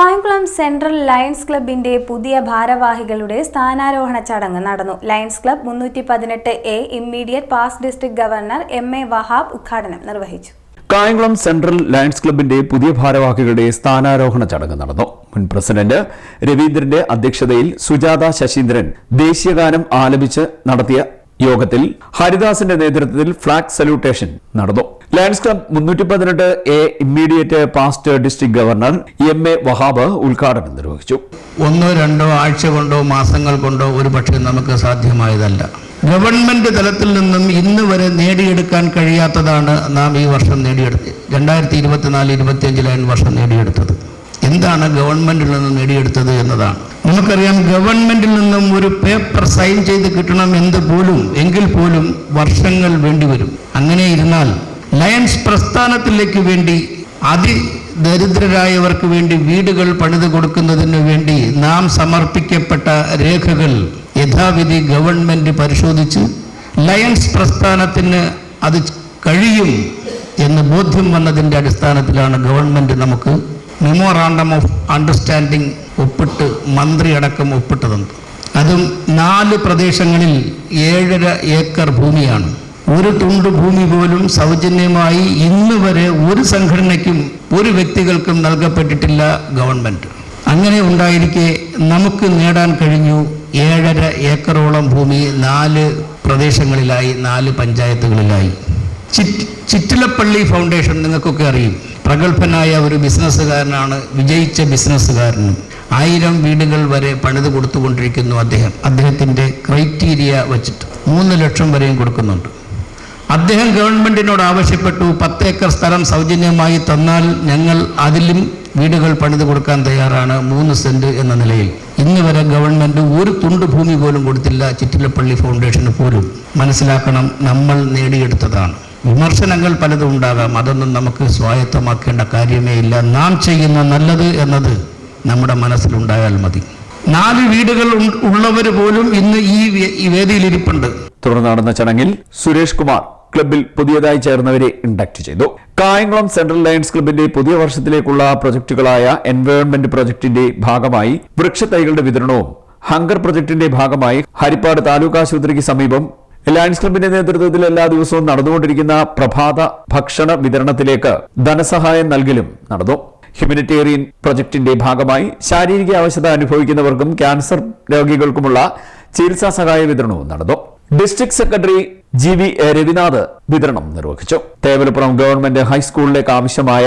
Kayamkulam central lions ക്ലബിന്റെ പുതിയ ഭാരവാഹികളുടെ സ്ഥാനാരോഹണ ചടങ്ങ് നടന്നു. ലയൺസ് ക്ലബ് മുന്നൂറ്റി പതിനെട്ട് A immediate past district governor M A Wahab ഉദ്ഘാടനം നിർവഹിച്ചു. കായംകുളം സെൻട്രൽ ലയൺസ് ക്ലബിന്റെ പുതിയ ഭാരവാഹികളുടെ സ്ഥാനാരോഹണ ചടങ്ങ് നടന്നു. മുൻ പ്രസിഡന്റ് രവീന്ദ്രന്റെ അധ്യക്ഷതയിൽ സുജാത ശശീന്ദ്രൻ ദേശീയഗാനം ആലപിച്ച് നടത്തിയ യോഗത്തിൽ ഹരിദാസിന്റെ നേതൃത്വത്തിൽ ഫ്ളാഗ് സല്യൂട്ടേഷൻ നടന്നു. ലയൺസ് ക്ലബ് മുന്നൂറ്റി പതിനെട്ട് A immediate past district governor M A Wahab ഉദ്ഘാടനം നിർവഹിച്ചു. ഒന്നോ രണ്ടോ ആഴ്ച കൊണ്ടോ മാസങ്ങൾ കൊണ്ടോ ഒരു പക്ഷേ നമുക്ക് സാധ്യമായതല്ല. ഗവൺമെന്റ് തലത്തിൽ നിന്നും ഇന്ന് വരെ നേടിയെടുക്കാൻ കഴിയാത്തതാണ് നാം ഈ വർഷം നേടിയെടുത്തത്. രണ്ടായിരത്തി ഇരുപത്തിനാല് ഇരുപത്തിയഞ്ചിലാണ് വർഷം നേടിയെടുത്തത്. എന്താണ് ഗവൺമെന്റിൽ നിന്ന് നേടിയെടുത്തത് എന്നതാണ്. നമുക്കറിയാം ഗവൺമെന്റിൽ നിന്നും ഒരു പേപ്പർ സൈൻ ചെയ്ത് കിട്ടണം എന്ത് പോലും എങ്കിൽ പോലും വർഷങ്ങൾ വേണ്ടിവരും അങ്ങനെ ഇരുന്നാൽ ലയൺസ് പ്രസ്ഥാനത്തിലേക്ക് വേണ്ടി അതി ദരിദ്രരായവർക്ക് വേണ്ടി വീടുകൾ പണിത് കൊടുക്കുന്നതിന് വേണ്ടി നാം സമർപ്പിക്കപ്പെട്ട രേഖകൾ യഥാവിധി ഗവൺമെന്റ് പരിശോധിച്ച് ലയൺസ് പ്രസ്ഥാനത്തിന് അത് കഴിയും എന്ന് ബോധ്യം വന്നതിന്റെ അടിസ്ഥാനത്തിലാണ് ഗവൺമെന്റ് നമുക്ക് മെമ്മോറാണ്ടം ഓഫ് അണ്ടർസ്റ്റാൻഡിംഗ് ഒപ്പിട്ട് മന്ത്രി അടക്കം ഒപ്പിട്ടതുണ്ട്. അതും നാല് പ്രദേശങ്ങളിൽ ഏഴര ഏക്കർ ഭൂമിയാണ്. ഒരു തുണ്ട് ഭൂമി പോലും സൗജന്യമായി ഇന്ന് വരെ ഒരു സംഘടനയ്ക്കും ഒരു വ്യക്തികൾക്കും നൽകപ്പെട്ടിട്ടില്ല ഗവൺമെന്റ് അങ്ങനെ ഉണ്ടായിരിക്കെ നമുക്ക് നേടാൻ കഴിഞ്ഞു ഏഴര ഏക്കറോളം ഭൂമി നാല് പ്രദേശങ്ങളിലായി നാല് പഞ്ചായത്തുകളിലായി. ചിറ്റിലപ്പള്ളി ഫൗണ്ടേഷൻ നിങ്ങൾക്കൊക്കെ അറിയും. പ്രഗത്ഭനായ ഒരു ബിസിനസ്സുകാരനാണ് വിജയിച്ച ബിസിനസ്സുകാരനും. ആയിരം വീടുകൾ വരെ പണിത് കൊടുത്തുകൊണ്ടിരിക്കുന്നു അദ്ദേഹം. അദ്ദേഹത്തിന്റെ ക്രൈറ്റീരിയ വച്ചിട്ട് മൂന്ന് ലക്ഷം വരെയും കൊടുക്കുന്നുണ്ട്. അദ്ദേഹം ഗവൺമെന്റിനോട് ആവശ്യപ്പെട്ടു പത്ത് ഏക്കർ സ്ഥലം സൗജന്യമായി തന്നാൽ ഞങ്ങൾ അതിലും വീടുകൾ പണിത് കൊടുക്കാൻ തയ്യാറാണ് മൂന്ന് സെന്റ് എന്ന നിലയിൽ. ഇന്ന് വരെ ഗവൺമെന്റ് ഒരു തുണ്ട് ഭൂമി പോലും കൊടുത്തില്ല ചിറ്റിലപ്പള്ളി ഫൗണ്ടേഷന് പോലും. മനസ്സിലാക്കണം നമ്മൾ നേടിയെടുത്തതാണ്. വിമർശനങ്ങൾ പലതും ഉണ്ടാകാം. അതൊന്നും നമുക്ക് സ്വായത്തമാക്കേണ്ട കാര്യമേ ഇല്ല. നാം ചെയ്യുന്ന നല്ലത് എന്നത് നമ്മുടെ മനസ്സിലുണ്ടായാൽ മതി. നാല് വീടുകൾ ഉള്ളവർ പോലും ഇന്ന് ഈ വേദിയിലിരിപ്പുണ്ട്. തുടർന്ന് നടന്ന ചടങ്ങിൽ സുരേഷ് കുമാർ ക്ലബിൽ പുതിയതായി ചേർന്നവരെ ഇൻഡക്ട് ചെയ്തു. കായംകുളം സെൻട്രൽ ലയൺസ് ക്ലബിന്റെ പുതിയ വർഷത്തിലേക്കുള്ള പ്രൊജക്ടുകളായ എൻവയോൺമെന്റ് പ്രൊജക്ടിന്റെ ഭാഗമായി വൃക്ഷത്തൈകളുടെ വിതരണവും ഹങ്കർ പ്രൊജക്ടിന്റെ ഭാഗമായി ഹരിപ്പാട് താലൂക്ക് ആശുപത്രിക്ക് സമീപം ലയൺസ് ക്ലബിന്റെ നേതൃത്വത്തിൽ എല്ലാ ദിവസവും നടന്നുകൊണ്ടിരിക്കുന്ന പ്രഭാത ഭക്ഷണ വിതരണത്തിലേക്ക് ധനസഹായം നൽകലും നടന്നു. ഹ്യൂമനിറ്റേറിയൻ പ്രൊജക്ടിന്റെ ഭാഗമായി ശാരീരിക അവശത അനുഭവിക്കുന്നവർക്കും ക്യാൻസർ രോഗികൾക്കുമുള്ള ചികിത്സാ സഹായ വിതരണവും നടന്നു. District secretary G V Ravinath വിതരണം നിർവഹിച്ചു. തേവലപ്പുറം ഗവൺമെന്റ് ഹൈസ്കൂളിലേക്ക് ആവശ്യമായ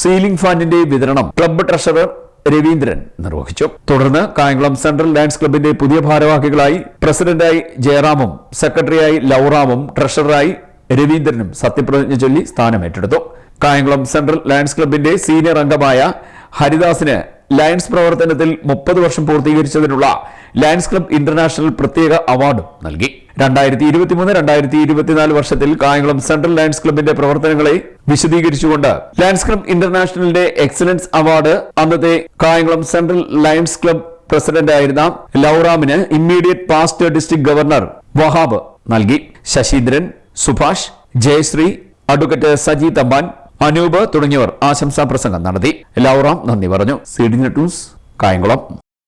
സീലിംഗ് ഫാനിന്റെ വിതരണം ക്ലബ്ബ് ട്രഷറർ രവീന്ദ്രൻ നിർവഹിച്ചു. തുടർന്ന് കായംകുളം സെൻട്രൽ ലയൺസ് ക്ലബിന്റെ പുതിയ ഭാരവാഹികളായി പ്രസിഡന്റായി ജയറാമും സെക്രട്ടറിയായി ലൌറാമും ട്രഷററായി രവീന്ദ്രനും സത്യപ്രതിജ്ഞ ചൊല്ലി സ്ഥാനമേറ്റെടുത്തു. കായംകുളം സെൻട്രൽ ലയൺസ് ക്ലബിന്റെ സീനിയർ അംഗമായ ഹരിദാസിന് ലയൺസ് പ്രവർത്തനത്തിൽ മുപ്പത് വർഷം പൂർത്തീകരിച്ചതിനുള്ള ലയൺസ് ക്ലബ് ഇന്റർനാഷണൽ പ്രത്യേക അവാർഡും നൽകി. രണ്ടായിരത്തി ഇരുപത്തിമൂന്ന് രണ്ടായിരത്തി ഇരുപത്തിനാല് വർഷത്തിൽ കായംകുളം സെൻട്രൽ ലയൺസ് ക്ലബിന്റെ പ്രവർത്തനങ്ങളെ വിശദീകരിച്ചുകൊണ്ട് ലയൺസ് ക്ലബ് ഇന്റർനാഷണലിന്റെ എക്സലൻസ് അവാർഡ് അന്നത്തെ കായംകുളം സെൻട്രൽ ലയൺസ് ക്ലബ് പ്രസിഡന്റായിരുന്ന ലൌറാമിന് immediate past district governor Wahab നൽകി. ശശീന്ദ്രൻ സുഭാഷ് ജയശ്രീ അഡ്വക്കേറ്റ് സജി തമ്പാൻ അനൂപ് തുടങ്ങിയവർ ആശംസാ പ്രസംഗം നടത്തി. എല്ലാവരും നന്ദി പറഞ്ഞു. C D news Kayamkulam.